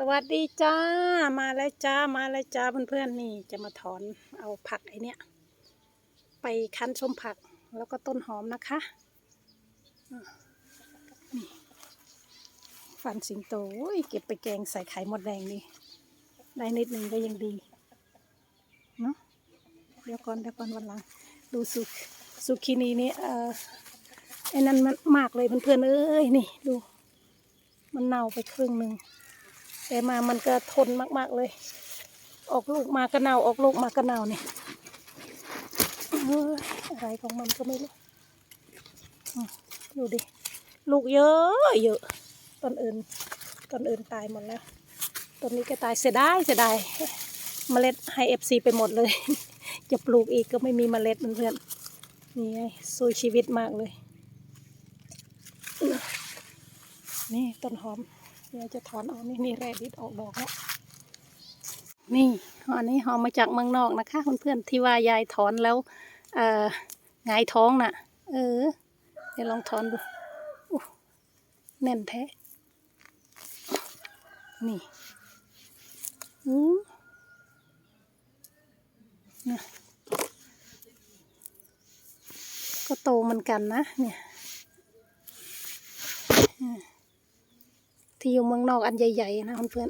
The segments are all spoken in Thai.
สวัสดีจ้ามาแล้วจ้ามาแล้วจ้าเพื่อนๆนี่จะมาถอนเอาผักไอเนี้ยไปคั้นชมผักแล้วก็ต้นหอมนะคะนี่ฟันสิงโตเก็บไปแกงใส่ไข่มดแดงนี่ได้นิดหนึ่งก็ยังดีเนาะเดี๋ยวก่อนเดี๋ยวก่อนวันหลัง ดูสุสุกินีนี่เออไอ้นั่นมันมากเลยเพื่อนๆเอ้ยนี่ดู มันเน่าไปครึ่งหนึ่ง แต่มามันก็ทนมากๆเลย ออกลูกมากระเนาออกลูกมากระเนาเนี่ยเอ้ยอะไรของมันก็ไม่รู้ดูดิ ลูกเยอะเยอะต้นอื่นต้นอื่นตายหมดแล้วต้นนี้ก็ตายเสียดายเสียดายเมล็ดให้เอฟซีไปหมดเลย จะปลูกอีกก็ไม่มีเมล็ดเพื่อนๆนี่ไงสู้ชีวิตมากเลย นี่ต้นหอม เดี๋ยวจะถอนออกนี่นี่แรดิดออกดอกแล้วนี่อันนี้หอมมาจากเมืองนอกนะคะเพื่อนๆที่ว่ายายถอนแล้วเอ่องายท้องน่ะ เออ เดี๋ยวลองถอนดูแน่นแท้ นี่อือนะก็โตเหมือนกันนะเนี่ย ที่อยู่เมืองนอกอันใหญ่ๆนะเพื่อน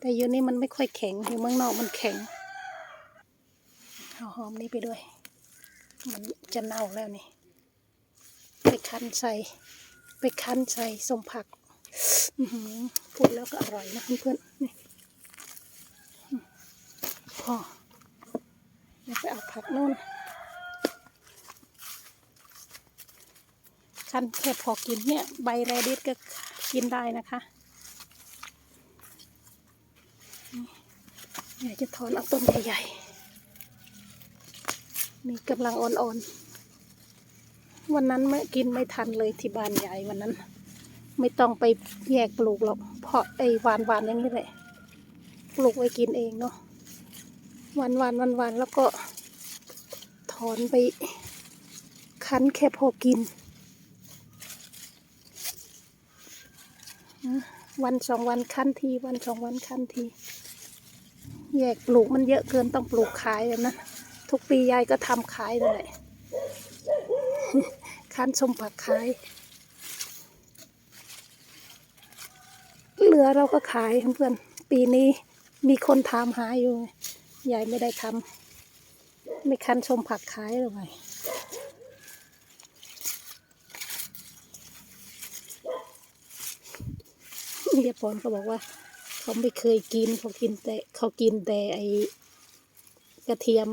แต่อยู่นี่มันไม่ค่อยแข็งอยู่เมืองนอกมันแข็งเอาหอมนี้ไปด้วย มันจะเน่าแล้วนี่ ไปคั้นใส่ ไปคั้นใส่ส้มผักหือพูดแล้วก็อร่อยนะเพื่อนๆนี่พอเดี๋ยวไปเอาผักนู่น คั้นแค่พอกินเนี่ยใบแรดิสก็กินได้นะคะเดี๋ยวจะถอนเอาต้นใหญ่ๆนี่กำลังอ่อนๆ วันนั้นไม่กินไม่ทันเลยที่บ้านใหญ่วันนั้น ไม่ต้องไปแยกปลูกหรอกเพราะไอ้วานวานๆอย่างนี้แหละปลูกไว้กินเองเนาะวันวันวันวันๆแล้วก็ถอนไปคั้นแค่พอกิน วันสองวันคั้นที วันสองวันคั้นที แยกปลูกมันเยอะเกินต้องปลูกขายแบบนั้นทุกปียายก็ทำขายนั่นแหละคั้นชมผักขาย เหลือเราก็ขายเพื่อนปีนี้มีคนถามหาอยู่ยายไม่ได้ทำไม่คั้นชมผักขายหรือไง เรียบพรเขาบอกว่า เขาไม่เคยกินเขากินแต่เขากินแต่ไอกระเทียม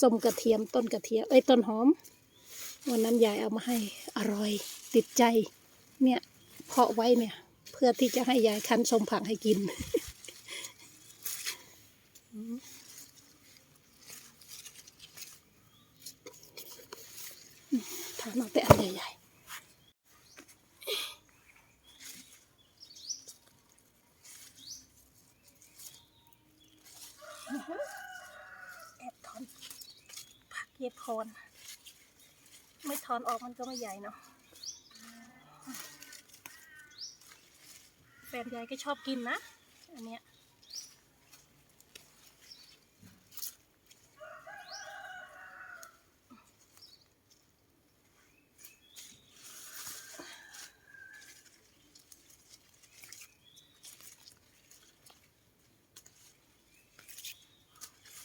ส้มกระเทียมต้นกระเทียมเอ้ยต้นหอม วันนั้นยายเอามาให้อร่อยติดใจ เนี่ยเพาะไว้เนี่ย เพื่อที่จะให้ยายคั้นส้มผักให้กินทานเอาแต่อันใหญ่ๆ แอบถอนผัก เย็บโคนไม่ถอนออกมันก็ไม่ใหญ่เนาะแฟนยายก็ชอบกินนะ อันเนี้ย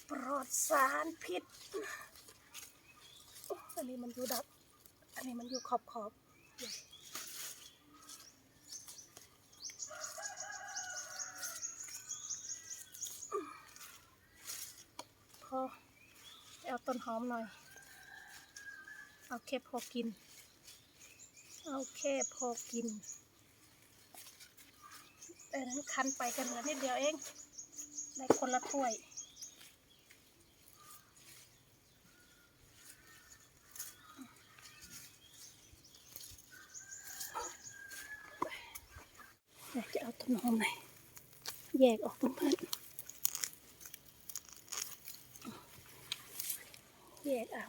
ปลอดสารพิษ อันนี้มันอยู่ดับ อันนี้มันอยู่ขอบขอบพอเอาต้นหอมหน่อย เอาแค่พอกิน เอาแค่พอกินแต่นั้นคันไปกันเหลือนิดเดียวเอง ได้คนละถ้วย จะเอาต้นหอมไหนแยกออกเพื่อนแยกเอา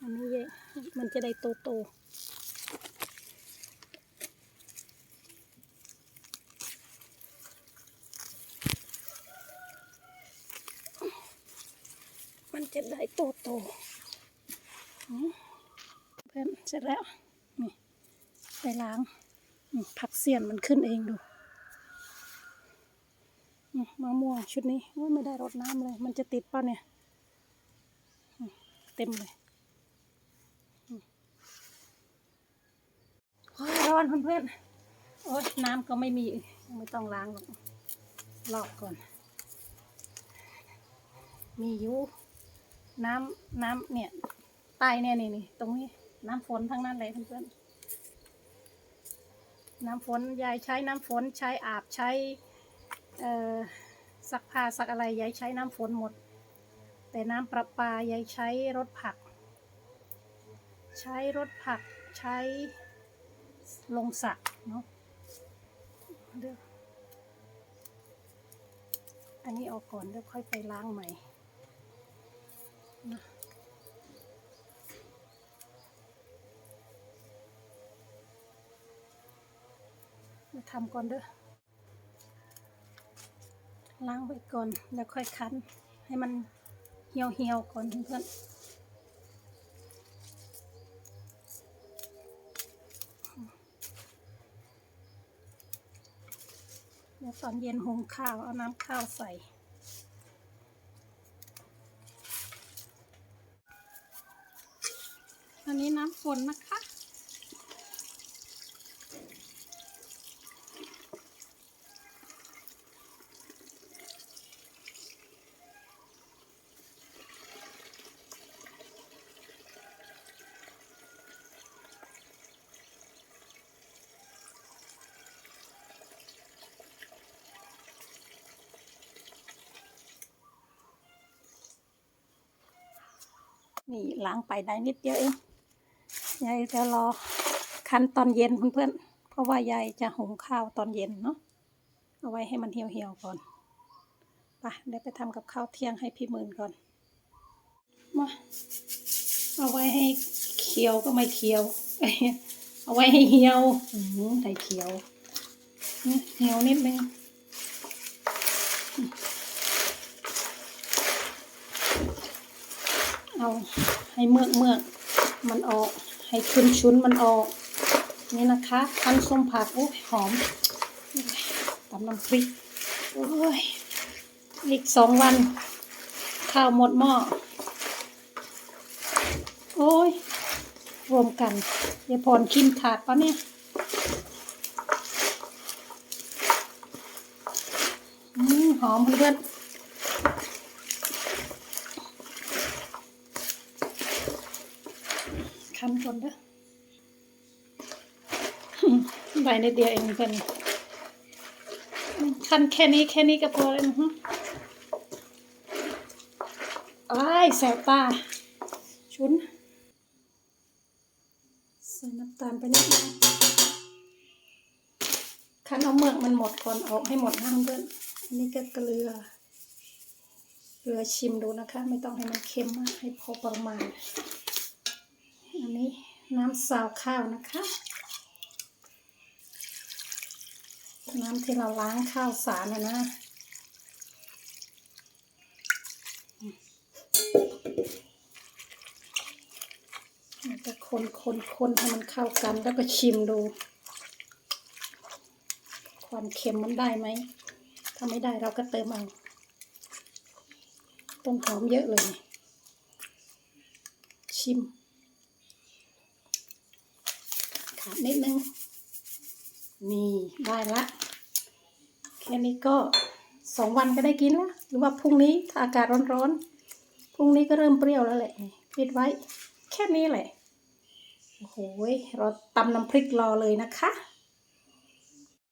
อันนี้แยกมันจะได้โตโตมันจะได้โตโตเพื่อนเสร็จแล้ว ไปล้าง ผักเสี้ยนมันขึ้นเองดูมะม่วงชุดนี้ไม่ได้รดน้ำเลย มันจะติดป่ะเนี่ย เต็มเลยโอ้ยร้อนเพื่อนๆ โอ้ยน้ำก็ไม่มี ไม่ต้องล้างหรอกลอกก่อน มีอยู่น้ำน้ำเนี่ยใต้เนี่ยนี่นี่ตรงนี้ น้ำฝนทั้งนั้นเลยเพื่อนๆ น้ำฝนยายใช้น้ำฝนใช้อาบใช้เอ่อซักผ้าซักอะไรยายใช้น้ำฝนหมด แต่น้ำประปายายใช้รถผัก ใช้รถผักใช้ลงสระเนาะเดี๋ยวอันนี้ออกก่อนแล้วค่อยไปล้างใหม่นะ มาทำก่อนเด้อล้างไว้ก่อนแล้วค่อยคั้น ให้มันเหี่ยวเหี่ยวๆก่อนเพื่อนเดี๋ยวตอนเย็นหุงข้าว เอาน้ำข้าวใส่อันนี้น้ำฝนนะคะ นี่ล้างไปได้นิดเดียวเองยายจะรอคั้นตอนเย็นเพื่อนๆเพราะว่ายายจะหุงข้าวตอนเย็นเนาะเอาไว้ให้มันเหี่ยวๆก่อนไปเดี๋ยวไปทำกับข้าวเที่ยงให้พี่หมื่นก่อนมาเอาไว้ให้เคี้ยวก็ไม่เคี้ยว เอาไว้ให้เหี่ยวอืมได้เคี้ยวเหี่ยวนิดนึง เอาให้เมือกเมือกมันออก ให้ชุนชุนมันออก นี่นะคะทันส้มผักโอ้หอมตำน้ำพริกโอ้ยอีกสองวัน ข้าวหมดหม้อโอ้ย รวมกันอย่ายพรกินถาดปะเนี่ยอืมหอมเพื่อน คนเด้อใบนิดเดียวเองเพื่อนคั้นแค่นี้แค่นี้ก็พอแล้วนะฮะอ้ายแสบตา ชุนใส่น้ำตาลไปนิดนึงคั้นเอาเมือกมันหมดก่อนออกให้หมดนะเพื่อนอันนี้ก็เกลือ เกลือชิมดูนะคะ ไม่ต้องให้มันเค็มมากให้พอประมาณ อันนี้ น้ำซาวข้าวนะคะ น้ำที่เราล้างข้าวสารนะนะจะคนคนคนให้มันเข้ากันแล้วก็ชิมดู ความเค็มมันได้ไหม ถ้าไม่ได้เราก็เติมเอาต้นหอมเยอะเลย ชิม ขาด นิดนึง นี่ได้ละ แค่นี้ก็สองวันก็ได้กินละหรือว่าพรุ่งนี้ถ้าอากาศร้อนๆพรุ่งนี้ก็เริ่มเปรี้ยวแล้วแหละปิดไว้ แค่นี้แหละโอ้โหเราตำน้ำพริกรอเลยนะคะ